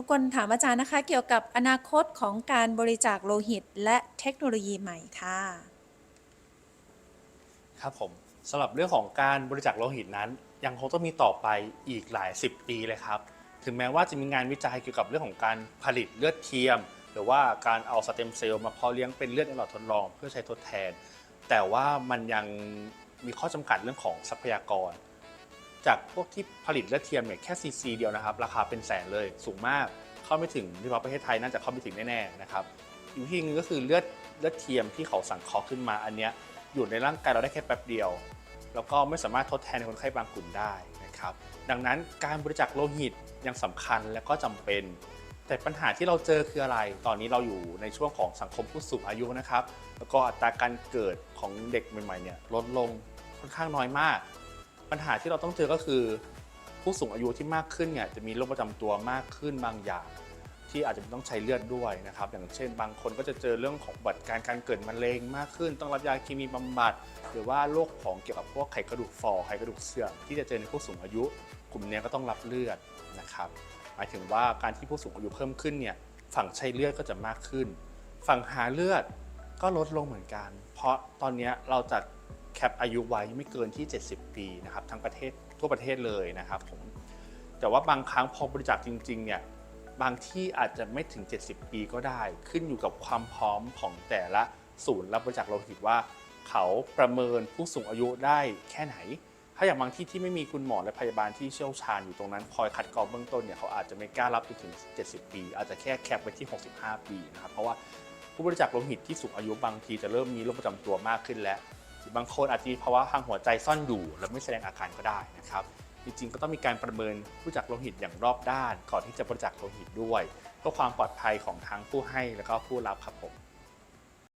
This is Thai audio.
บกวนถามอาจารย์นะคะ เกี่ยวกับอนาคตของการบริจาคโลหิต และเทคโนโลยีใหม่ค่ะ ครับผมสำหรับเรื่องของการบริจาคโลหิตนั้น ยังคงต้องมีต่อไปอีกหลาย 10 ปีเลยครับ ถึงแม้ว่าจะมีงานวิจัยเกี่ยวกับเรื่องของการผลิตเลือดเทียม หรือว่าการเอาสเต็มเซลล์มาเพาะเลี้ยงเป็นเลือดในหลอดทดลอง เพื่อใช้ทดแทน แต่ว่ามันยังมีข้อจำกัดเรื่องของทรัพยากร จากพวกที่ผลิตเลือดเทียมเนี่ยแค่ซีซีเดียวนะครับ ราคาเป็นแสนเลยสูงมาก เข้าไม่ถึงที่ประเทศไทยน่าจะเข้าไม่ถึงแน่ๆนะครับอีกวิธีหนึงก็คือเลือดเลือดเทียมที่เขาสั่งเคาะขึ้นมาอันเนี้ยอยู่ในร่างกายเราได้แค่แป๊บเดียว แล้วก็ไม่สามารถทดแทนในคนไข้บางกลุ่มได้นะครับ ดังนั้นการบริจาคโลหิตยังสำคัญและก็จำเป็น แต่ปัญหาที่เราเจอคืออะไร ตอนนี้เราอยู่ในช่วงของสังคมผู้สูงอายุนะครับ แล้วก็อัตราการเกิดของเด็กใหม่ๆเนี่ยลดลงค่อนข้างน้อยมาก ปัญหาที่เราต้องเจอก็คือผู้สูงอายุที่มากขึ้นเนี่ยจะมีโรคประจำตัวมากขึ้นบางอย่าง ที่อาจจะต้องใช้เลือดด้วยนะครับ อย่างเช่น บางคนก็จะเจอเรื่องของบัตรการการเกิดมะเร็งมากขึ้น ต้องรับยาเคมีบำบัด หรือว่าโรคของเกี่ยวกับพวกไขกระดูกฝ่อไขกระดูกเสื่อมที่จะเจอในผู้สูงอายุ กลุ่มนี้ก็ต้องรับเลือดนะครับ หมายถึงว่าการที่ผู้สูงอายุเพิ่มขึ้นเนี่ยฝั่งใช้เลือดก็จะมากขึ้น ฝั่งหาเลือดก็ลดลงเหมือนกัน เพราะตอนนี้เราจะ แคปอายุไว้ไม่เกินที่ 70 ปีนะครับทั้งประเทศทั่วประเทศเลยนะครับผมแต่ว่าบางครั้งพอบริจาคจริงๆเนี่ยบางที่อาจจะไม่ถึง 70 ปีก็ได้ ขึ้นอยู่กับความพร้อมของแต่ละศูนย์รับบริจาคโลหิตว่า เขาประเมินผู้สูงอายุได้แค่ไหน ถ้าอย่างบางที่ที่ไม่มีคุณหมอและพยาบาลที่เชี่ยวชาญอยู่ตรงนั้นคอยคัดกรองเบื้องต้นเนี่ยเขาอาจจะไม่กล้ารับไปถึง 70 ปี อาจจะแค่แคปไว้ที่ 65 ปีนะครับเพราะว่าผู้บริจาคโลหิตที่สูงอายุบางทีจะเริ่มมีโรคประจำตัวมากขึ้นแล้ว บางคนอาจจะมีภาวะทางหัวใจซ่อนอยู่ และไม่แสดงอาการก็ได้นะครับ จริงๆ ก็ต้องมีการประเมินผู้จักโลหิตอย่างรอบด้าน ก่อนที่จะบริจาคโลหิตด้วยเพื่อความปลอดภัยของทั้งผู้ให้และก็ผู้รับครับผม